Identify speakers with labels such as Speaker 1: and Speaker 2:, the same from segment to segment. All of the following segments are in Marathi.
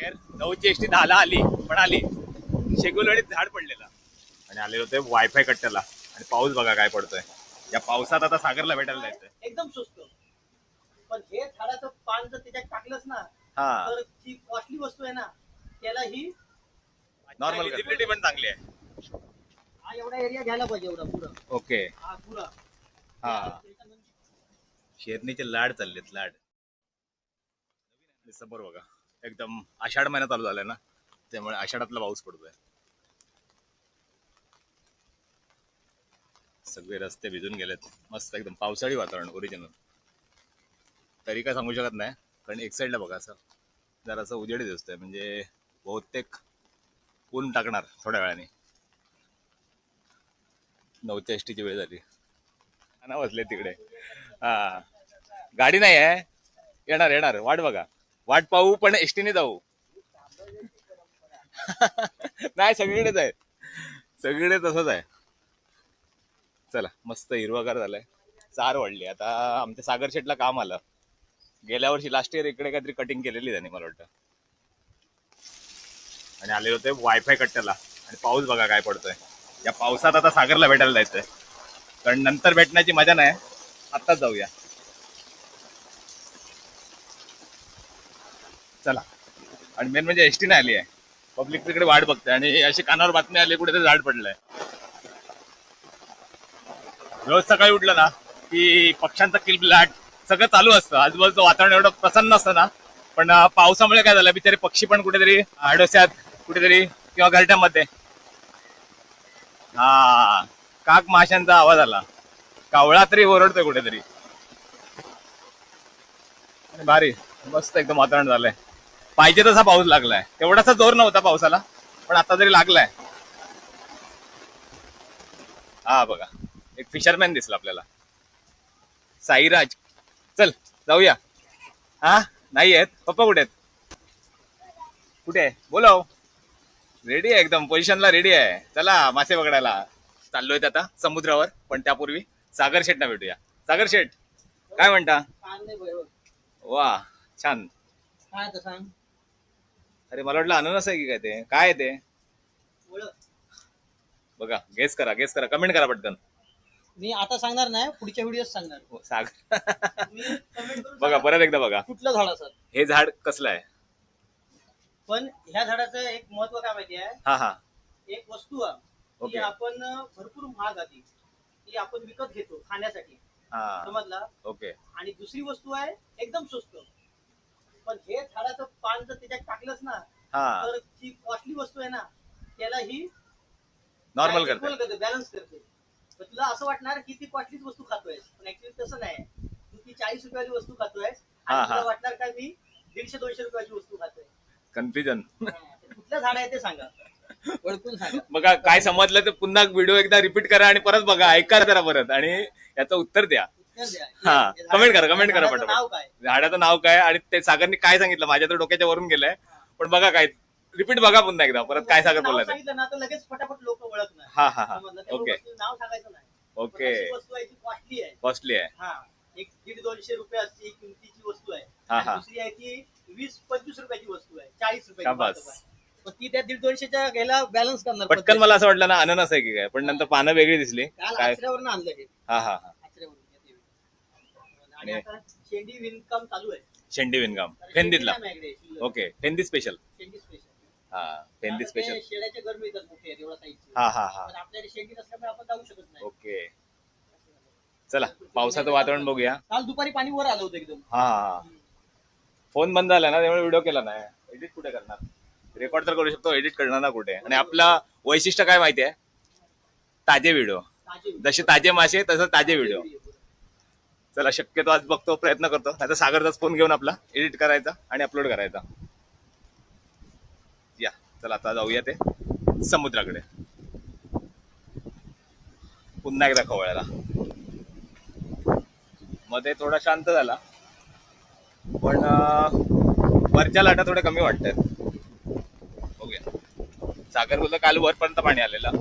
Speaker 1: नऊची एसटी दहाला आली पण आली शेगुलवाडीत झाड पडलेलं. आणि आले होते वायफाय कट्ट्याला आणि पाऊस बघा काय पडतोय. या पावसात आता सागरला भेटायला जायचंय.
Speaker 2: एकदम स्वस्त पण हे झाडाचं पान जर त्याच्यात टाकलंच ना
Speaker 1: हा.
Speaker 2: तर जी कॉस्टली वस्तू आहे ना त्याला ही
Speaker 1: नॉर्मल विजिबिलिटी पण चांगली आहे.
Speaker 2: हा एवढा एरिया घ्यायला पाहिजे एवढा पुरा.
Speaker 1: ओके.
Speaker 2: हा पुरा.
Speaker 1: हा. शेरणीचे लाड चाललेत लाड. डिसेंबर बघा. एकदम आषाढ महिना चालू झालाय ना त्यामुळे आषाढातला पाऊस पडतोय. सगळे रस्ते भिजून गेलेत. मस्त एकदम पावसाळी वातावरण ओरिजिनल तरी काय सांगू शकत नाही कारण एक साईडला बघा असं जरासं उजेडी दिसतंय म्हणजे बहुतेक ऊन टाकणार थोड्या वेळाने. नऊच्या एस टीची वेळ झाली. ना बसले तिकडे. हा. गाडी नाही आहे. येणार येणार. वाट बघा. वाट पाहू पण एसटीने जाऊ. नाही सगळीकडेच आहे. सगळीकडे तसंच आहे. चला मस्त हिरवागार झालाय. चार वाढली. आता आमच्या सागर शेटला काम आलं. गेल्या वर्षी लास्ट इयर इकडे काहीतरी कटिंग केलेली त्यांनी मला वाटतं. आणि आले होते वायफाय कट्ट्याला. आणि पाऊस बघा काय पडतोय. या पावसात आता सागरला भेटायला जायचंय. कारण नंतर भेटण्याची मजा नाही. आत्ताच जाऊया. चला. आणि मेन म्हणजे एसटी नाही आली आहे. पब्लिक तिकडे वाट बघते आणि अशी कानावर बातमी आली कुठे झाड पडलंय. रोज सकाळी उठलं ना की पक्ष्यांचा किलबिलाट सगळं चालू असतं. आजूबाजूचं वातावरण एवढं प्रसन्न असतं ना पण पावसामुळे काय झालं बिचारे पक्षी पण कुठेतरी आडोस्यात कुठेतरी किंवा घरट्यामध्ये. हा काक माशांचा आवाज आला. कावळा तरी ओरडतोय कुठेतरी. भारी मस्त एकदम वातावरण झालंय. पाहिजे तसा पाऊस लागलाय. तेवढासा जोर नव्हता पावसाला पण आता तरी लागलाय. हा बघा. एक फिशरमॅन दिसला आपल्याला. साईराज. चल जाऊया. हा? नाही आहेत? पप्पा कुठे आहेत? कुठे आहे? बोलाव. रेडी आहे एकदम. पोझिशनला रेडी आहे. चला मासे पकडायला. चाललोय आता समुद्रावर पण त्यापूर्वी सागर शेटना भेटूया. सागर शेट काय म्हणता? वा छान.
Speaker 2: काय सांग?
Speaker 1: अरे मला वाटलं अननस आहे की काय ते? काय आहे ते? बघा गेस करा गेस करा. कमेंट करा पटकन.
Speaker 2: मी आता सांगणार नाही पुढच्या व्हिडिओत सांगणार.
Speaker 1: हो,
Speaker 2: मी करून
Speaker 1: बघा
Speaker 2: सांगणार.
Speaker 1: परत एकदा बघा.
Speaker 2: कुठलं झाड असत
Speaker 1: हे झाड कसलं आहे?
Speaker 2: पण ह्या झाडाचं एक महत्त्व काय माहिती आहे?
Speaker 1: हा हा.
Speaker 2: एक वस्तू आहे ती. आपण भरपूर महाग आधी ती आपण विकत घेतो खाण्यासाठी.
Speaker 1: हा.
Speaker 2: समजला?
Speaker 1: ओके.
Speaker 2: आणि दुसरी वस्तू आहे एकदम स्वस्त. पण हे झाडाचं पान जर त्याच्यात टाकलंच ना
Speaker 1: हा.
Speaker 2: तर जी कॉस्टली वस्तू आहे ना त्याला ही
Speaker 1: नॉर्मल करते.
Speaker 2: बॅलन्स करते. तर तुला असं वाटणार की ती कॉस्टलीच वस्तू खातोय पण ऍक्च्युली तसं नाही. तू ती चाळीस रुपयाची वस्तू खातोय
Speaker 1: हा,
Speaker 2: आणि
Speaker 1: हा.
Speaker 2: तुला वाटणार का मी दीडशे दोनशे रुपयाची वस्तू खातोय
Speaker 1: कन्फ्युजन
Speaker 2: हा, तर कुठलं झाड आहे ते सांगा. ओळखून सांगा.
Speaker 1: बघा काय समजलं तर पुन्हा व्हिडिओ एकदा रिपीट करा आणि परत बघा. ऐका जरा परत आणि याचं उत्तर द्या. हा,
Speaker 2: हे.
Speaker 1: comment करा, comment करा
Speaker 2: झाडाचं
Speaker 1: पटापट.
Speaker 2: नाव काय?
Speaker 1: झाडाचं नाव काय आणि ते सागरने काय सांगितलं? माझ्या तर डोक्याच्या वरून गेलंय. पण बघा काय रिपीट बघा पुन्हा एकदा. परत काय सागर
Speaker 2: नाव
Speaker 1: बोललाय ते.
Speaker 2: सांगितलं ना तर लगेच फटाफट लोक ओळखणार.
Speaker 1: हा हा हा.
Speaker 2: समजलं? त्यामुळे
Speaker 1: ओके
Speaker 2: वस्तूचं नाव सांगायचं नाही. पण
Speaker 1: ओके
Speaker 2: अशी वस्तू आहे ती कॉस्टली आहे.
Speaker 1: कॉस्टली आहे.
Speaker 2: हा. एक दीड दोनशे रुपयाची किमतीची वस्तू आहे.
Speaker 1: हा,
Speaker 2: आणि
Speaker 1: हा.
Speaker 2: दुसरी आहे ती वीस पंचवीस रुपयाची वस्तू आहे. चाळीस
Speaker 1: शाबास.
Speaker 2: रुपयाची. पण ती त्या दीड दोनशेच्या घ्यायला बॅलन्स करणार
Speaker 1: पटकन. मला असं वाटलं ना अननस आहे की काय. पण नंतर पानं वेगळी दिसली.
Speaker 2: काल
Speaker 1: काय?
Speaker 2: आचऱ्यावरनं आणलं हे.
Speaker 1: हा हा हा.
Speaker 2: आणि शेंडी विणकाम चालू आहे.
Speaker 1: शेंडी फेंदीतला. ओके. फेंदी स्पेशल
Speaker 2: शेंडी स्पेशल
Speaker 1: हा फेंदी स्पेशल
Speaker 2: शेळ्याचे मोठे एवढा
Speaker 1: हा हा हा.
Speaker 2: पण आपल्याकडे शेंडी नसल्यामुळे आपण जाऊ शकत नाही.
Speaker 1: ओके. चला पावसाचं वातावरण बघूया.
Speaker 2: काल दुपारी पाणी वर आलं होतं एकदम.
Speaker 1: हा फोन बंद झाला ना त्यामुळे व्हिडिओ केला नाही. एडिट कुठे करणार? रेकॉर्ड तर करू शकतो एडिट करणार ना कुठे? आणि आपला वैशिष्ट्य काय माहिती आहे ताजे व्हिडिओ जसे ताजे मासे तसं ताजे व्हिडिओ चला शक्यतो आज बघतो प्रयत्न करतो. आता सागरचाच फोन घेऊन आपला एडिट करायचा आणि अपलोड करायचा. या चला आता जाऊया ते समुद्राकडे. पुन्हा एकदा खवळ्याला. मध्ये थोडा शांत झाला पण वरच्या लाटा थोड्या कमी वाटतात. बघूया. सागर बोललं काल वरपर्यंत पाणी आलेलं.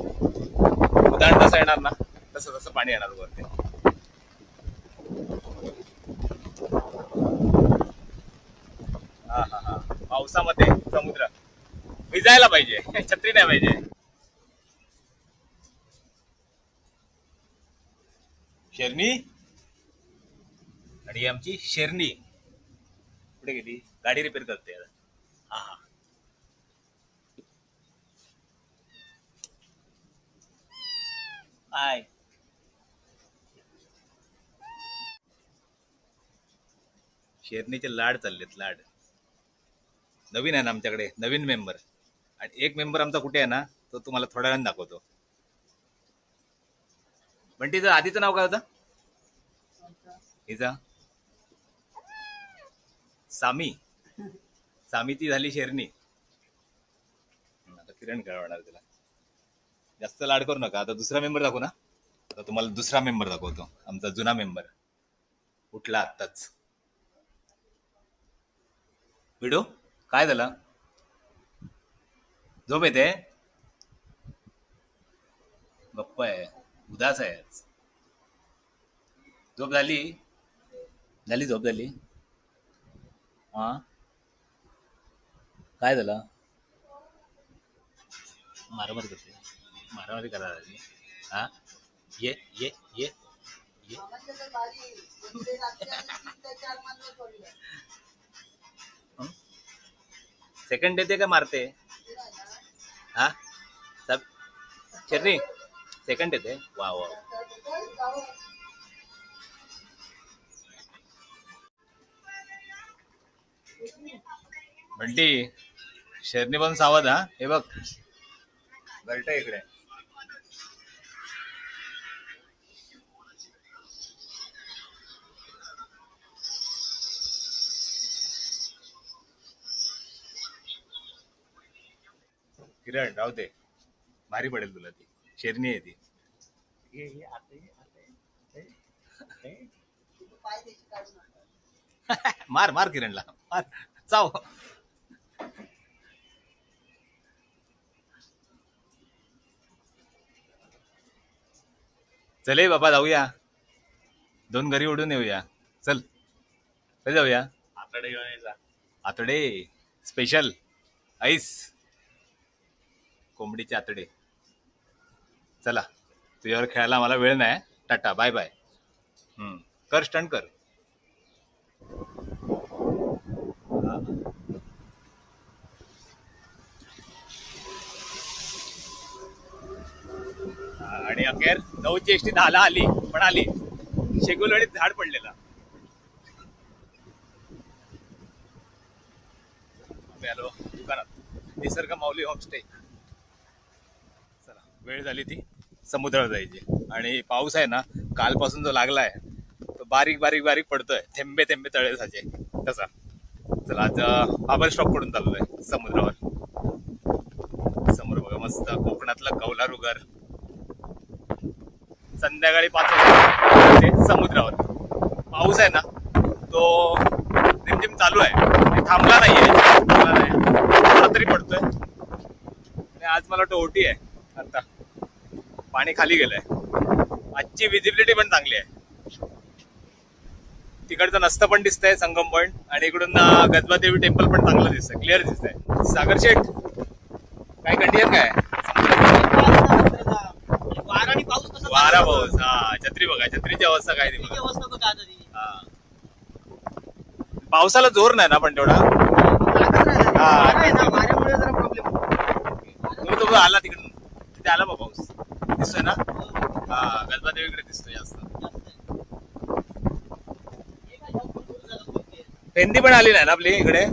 Speaker 1: उदाहरण तसं येणार ना तसं तसं पाणी येणार वरती. हा हा हा. पावसामध्ये समुद्र. भिजायला पाहिजे. छत्री नाही पाहिजे. शेरणी? आणि आमची शेरणी. कुठे गेली? गाडी रिपेअर करते हा हा. आय शेरणीचे लाड चाललेत लाड. नवीन आहे ना आमच्याकडे नवीन मेंबर आणि एक मेंबर आमचा कुठे आहे ना तो तुम्हाला थोड्या वेळाने दाखवतो. पण तिचं आधीचं नाव काय होतं? हिचा? सामी. सामी ती झाली शेरणी. आता किरण कळवणार तिला. जास्त लाड करू नका आता दुसरा मेंबर दाखवू ना. आता तुम्हाला दुसरा मेंबर दाखवतो आमचा जुना मेंबर उठला आत्ताच. विडो? काय झालं? झोप येते? गप्प आहे उदास आहे. झोप झाली? झाली झोप झाली. हा? काय झालं? मारामारी करते. मारामारी करायला लागली. हा? ये ये ये ये. सेकंड देते का मारते? हा? सब चरणी सेकंड येते वा वा बंटी शेरणी पण सावध हा. हे बघ. बलट इकडे. किरण राहू दे. भारी पडेल तुला ती. शेरणी आहे ती. ये, ये, आते, आते. हे, हे. मार मार किरणला. मार. चाव चले बाबा जाऊया. दोन घरी उडून येऊया. चल. जाऊया.
Speaker 3: आतडे घेऊन यायचा
Speaker 1: आतडे. स्पेशल. आईस. कोंबडीचे आतडे चला तुझ्यावर खेळायला मला वेळ नाही टाटा बाय बाय हम्म. कर स्टंट कर आणि अखेर नऊची एसटी दहाला आली पण आली शेगुलवाडीत झाड पडलेला हॅलो दुकानात निसर्ग माऊली होमस्टे वेळ झाली ती समुद्रावर जायची. आणि पाऊस आहे ना कालपासून जो लागला आहे तो बारीक बारीक बारीक पडतोय. थेंबे थेंबे तळे साचे. तसा. चला आज बाबर स्टॉपकडून चाललोय समुद्रावर. समोर बघा मस्त कोकणातलं कौलारुगर संध्याकाळी पाच वाजता समुद्रावर. पाऊस आहे ना तो रिमझिम चालू आहे. थांबला नाहीये. थांबला नाही थोडा तरी पडतोय. आणि आज मला टोटी ओटी आहे. आता. पाणी खाली गेलंय. आजची विजिबिलिटी पण चांगली आहे. तिकडचं नसतं पण दिसतंय संगम पॉइंट आणि इकडून गजबादेवी टेम्पल पण चांगलं दिसतंय. क्लिअर दिसतंय. सागर शेठ काय कंडिशन काय?
Speaker 2: वारा पाऊस.
Speaker 1: हा छत्री बघा. छत्रीची अवस्था काय ती बघा.
Speaker 2: बघा.
Speaker 1: हा. पावसाला जोर नाही ना पण तेवढा?
Speaker 2: जरा प्रॉब्लेम
Speaker 1: तो आला तिकडून. तिथे आला बा पाऊस दिसतोय ना? हा गणपतीकडे दिसतोय जास्त. फेंदी पण आली नाही ना आपली इकडे.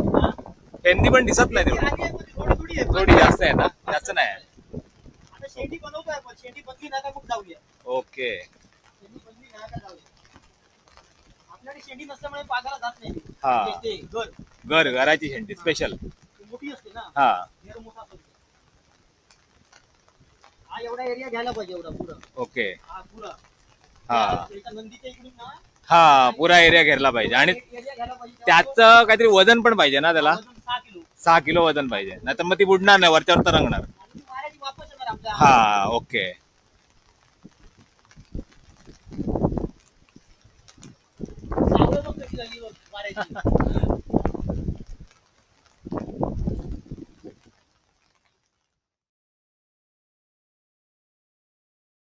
Speaker 1: फेंदी पण दिसत नाही तेवढी.
Speaker 2: थोडी थोडी आहे
Speaker 1: थोडी जास्त आहे. ना जास्त नाही ओके.
Speaker 2: शेंडी नसल्यामुळे बाजारात जात नाही.
Speaker 1: हा.
Speaker 2: घर.
Speaker 1: घर घराची शेंडी स्पेशल
Speaker 2: मोठी असते ना?
Speaker 1: हा.
Speaker 2: मोठा असतो. हा एवढा एरिया घ्यायला पाहिजे एवढा पुरा.
Speaker 1: ओके.
Speaker 2: हा पुरा.
Speaker 1: हा.
Speaker 2: त्याच्या नंदीच्या इकडून ना.
Speaker 1: हा पुरा एरिया घेरला पाहिजे. आणि
Speaker 2: एरिया घ्यायला पाहिजे.
Speaker 1: त्याचं काहीतरी वजन पण पाहिजे ना त्याला?
Speaker 2: वजन सहा किलो.
Speaker 1: सहा किलो वजन पाहिजे. नाही तर मग ती बुडणार नाही वरच्यावर तरंगणार.
Speaker 2: आणि ती वाऱ्याची वापस येणार आपल्या.
Speaker 1: हा ओके.
Speaker 2: सावळं बघ कशी झाली बघ वाऱ्याची.